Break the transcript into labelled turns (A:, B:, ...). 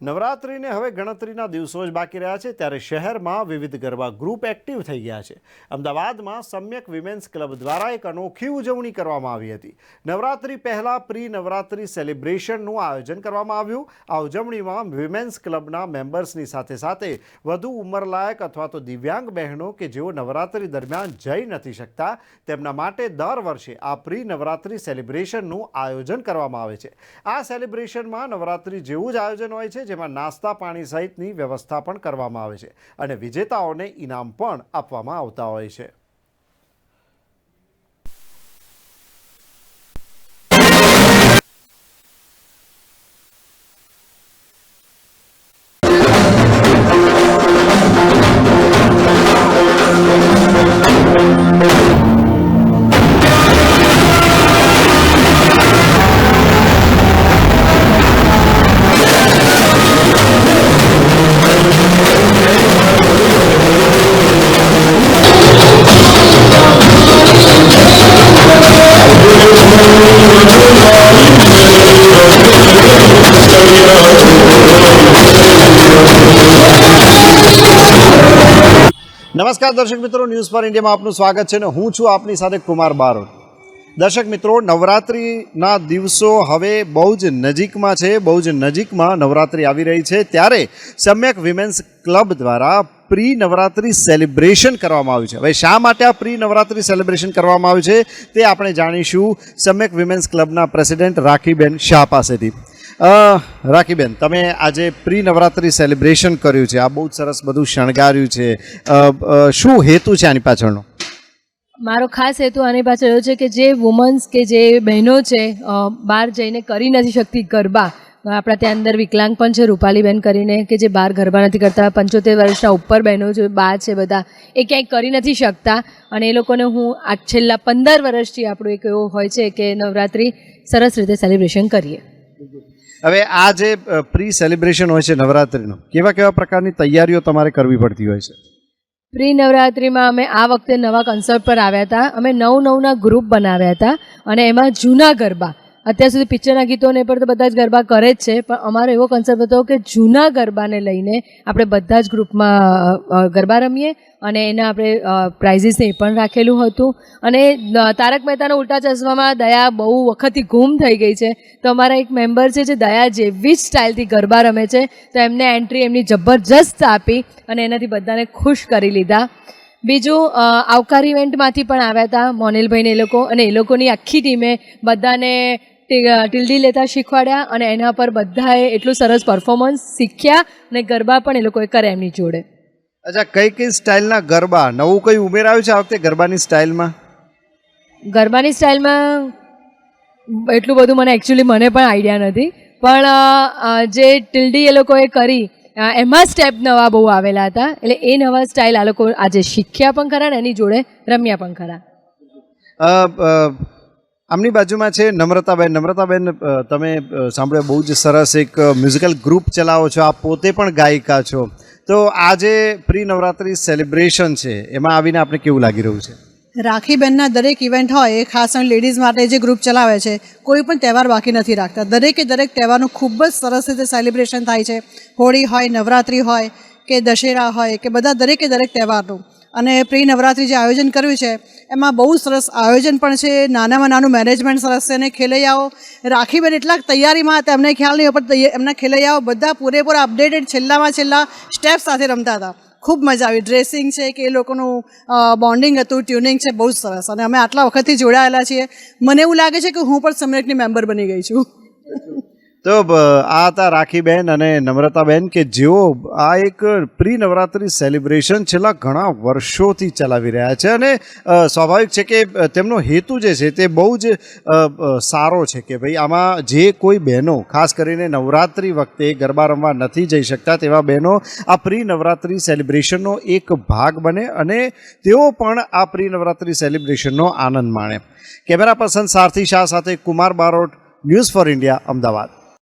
A: નવરાત્રિને હવે ગણતરીના દિવસો જ બાકી રહ્યા છે, ત્યારે શહેરમાં વિવિધ ગરબા ગ્રુપ એક્ટિવ થઈ ગયા છે. અમદાવાદમાં સમ્યક વિમેન્સ ક્લબ દ્વારા એક અનોખી ઉજવણી કરવામાં આવી હતી. નવરાત્રિ પહેલાં પ્રી નવરાત્રિ સેલિબ્રેશનનું આયોજન કરવામાં આવ્યું. આ ઉજવણીમાં વિમેન્સ ક્લબના મેમ્બર્સની સાથે સાથે વધુ ઉંમરલાયક અથવા તો દિવ્યાંગ બહેનો કે જેઓ નવરાત્રિ દરમિયાન જઈ નથી શકતા, તેમના માટે દર વર્ષે આ પ્રી નવરાત્રિ સેલિબ્રેશનનું આયોજન કરવામાં આવે છે. આ સેલિબ્રેશનમાં નવરાત્રિ જેવું જ આયોજન હોય છે જેમાં નાસ્તા પાણી સહિતની વ્યવસ્થા પણ કરવામાં આવે છે અને વિજેતાઓને ઇનામ પણ આપવામાં આવતા હોય છે. નમસ્કાર દર્શક મિત્રો ન્યૂઝ ફોર ઇન્ડિયામાં આપનું સ્વાગત છે અને હું છું આપની સાથે કુમાર બારોટ. દર્શક મિત્રો, નવરાત્રિના દિવસો હવે બહુ જ નજીકમાં છે, બહુ જ નજીકમાં નવરાત્રિ આવી રહી છે. ત્યારે સમ્યક વિમેન્સ ક્લબ દ્વારા પ્રી નવરાત્રિ સેલિબ્રેશન કરવામાં આવ્યું છે. હવે શા માટે આ પ્રી નવરાત્રિ સેલિબ્રેશન કરવામાં આવ્યું છે? તે આપણે જાણીશું સમ્યક વિમેન્સ ક્લબના પ્રેસિડેન્ટ રાખીબેન શાહ પાસેથી. રાખીબેન, તમે આજે પ્રી નવરાત્રિ સેલિબ્રેશન કર્યું છે. આ બહુ સરસ બધું શણગાર્યું છે. શું હેતુ છે આની પાછળનો?
B: મારો ખાસ હેતુ આની પાછળ એવો છે કે જે વુમન્સ કે જે બહેનો છે બહાર જઈને કરી નથી શકતી ગરબા આપણા ત્યાં અંદર વિકલાંગ પણ છે રૂપાલીબેન કરીને કે જે બહાર ગરબા નથી કરતા પંચોતેર વર્ષના ઉપર બહેનો છે બા છે બધા એ ક્યાંય કરી નથી શકતા. અને એ લોકોને હું આ છેલ્લા પંદર વર્ષથી આપણું એક એવો હોય છે કે નવરાત્રિ સરસ રીતે સેલિબ્રેશન કરીએ.
A: હવે આ જે પ્રી સેલિબ્રેશન હોય છે નવરાત્રિનું કેવા કેવા પ્રકારની તૈયારીઓ તમારે કરવી પડતી હોય છે?
B: પ્રી નવરાત્રિમાં અમે આ વખતે નવા કન્સર્ટ પર આવ્યા હતા. અમે નવ નવના ગ્રુપ બનાવ્યા હતા અને એમાં જૂના ગરબા અત્યાર સુધી પિક્ચરના ગીતોને પર તો બધા જ ગરબા કરે જ છે, પણ અમારો એવો કન્સેપ્ટ હતો કે જૂના ગરબાને લઈને આપણે બધા જ ગ્રુપમાં ગરબા રમીએ અને એના આપણે પ્રાઇઝીસને એ પણ રાખેલું હતું. અને તારક મહેતાના ઉલ્ટા ચશ્મામાં દયા બહુ વખતથી ગુમ થઈ ગઈ છે. તો અમારા એક મેમ્બર છે જે દયા જેવી જ સ્ટાઇલથી ગરબા રમે છે, તો એમને એન્ટ્રી એમની જબરજસ્ત આપી અને એનાથી બધાને ખુશ કરી લીધા. બીજું આવકાર ઇવેન્ટમાંથી પણ આવ્યા હતા મોનિલભાઈને એ લોકો અને એ લોકોની આખી ટીમે બધાને ટીલડી લેતા શીખવાડ્યા અને એના પર બધાએ એટલું સરસ પરફોર્મન્સ શીખ્યા અને ગરબા પણ એ લોકોએ કર્યા એમની જોડે.
A: અચ્છા કઈ કઈ સ્ટાઇલના ગરબા? નવું કઈ ઉમેરાયું છે આ વખતે ગરબાની સ્ટાઇલમાં?
B: ગરબાની સ્ટાઇલમાં એટલું બધું મને એકચ્યુઅલી મને પણ આઈડિયા નથી. પણ જે ટીલડી એ લોકોએ કરી એમાં સ્ટેપ નવા બહુ આવેલા હતા. એટલે એ નવા સ્ટાઇલ આ લોકો આજે શીખ્યા પણ ખરા ને એની જોડે રમ્યા પણ ખરા.
A: આમની બાજુમાં છે નમ્રતાબેન. નમ્રતાબેન તમે સાંભળ્યો બહુ જ સરસ એક મ્યુઝિકલ ગ્રુપ ચલાવો છો. આપ પોતે પણ ગાયિકા છો. તો આ જે પ્રી નવરાત્રિ સેલિબ્રેશન છે. એમાં આવીને આપણે કેવું લાગી રહ્યું છે?
C: રાખીબેનના દરેક ઇવેન્ટ હોય એ ખાસ લેડીઝ માટે જે ગ્રુપ ચલાવે છે, કોઈ પણ તહેવાર બાકી નથી રાખતા. દરેકે દરેક તહેવારનું ખૂબ જ સરસ રીતે સેલિબ્રેશન થાય છે. હોળી હોય, નવરાત્રિ હોય, કે દશેરા હોય, કે બધા દરેકે દરેક તહેવારનું. અને પ્રી નવરાત્રિ જે આયોજન કર્યું છે, એમાં બહુ સરસ આયોજન પણ છે. નાનામાં નાનું મેનેજમેન્ટ સરસ છે અને ખેલૈયાઓ. રાખીબેન એટલા તૈયારીમાં હતા, એમને ખ્યાલ નહીં પણ એમના ખેલૈયાઓ બધા પૂરેપૂરા અપડેટેડ છેલ્લામાં છેલ્લા સ્ટેપ સાથે રમતા હતા. ખૂબ મજા આવી. ડ્રેસિંગ છે કે એ લોકોનું બોન્ડિંગ હતું ટ્યુનિંગ છે, બહુ સરસ. અને અમે આટલા વખતથી જોડાયેલા છીએ. મને એવું લાગે છે કે હું પણ સમ્યકની મેમ્બર બની ગઈ છું.
A: તો આ હતા રાખીબેન અને નમ્રતાબેન કે જેઓ આ એક પ્રી નવરાત્રિ સેલિબ્રેશન છેલ્લા ઘણા વર્ષોથી ચલાવી રહ્યા છે અને સ્વાભાવિક છે કે તેમનો હેતુ જે છે તે બહુ જ સારો છે કે ભાઈ આમાં જે કોઈ બહેનો, ખાસ કરીને નવરાત્રિ વખતે ગરબા રમવા નથી જઈ શકતા તેવા બહેનો, આ પ્રી નવરાત્રિ સેલિબ્રેશનનો એક ભાગ બને અને તેઓ પણ આ પ્રી નવરાત્રિ સેલિબ્રેશનનો આનંદ માણે. કેમેરા પર્સન સારથી શાહ સાથે Kumar Barot, news for India, Ahmedabad.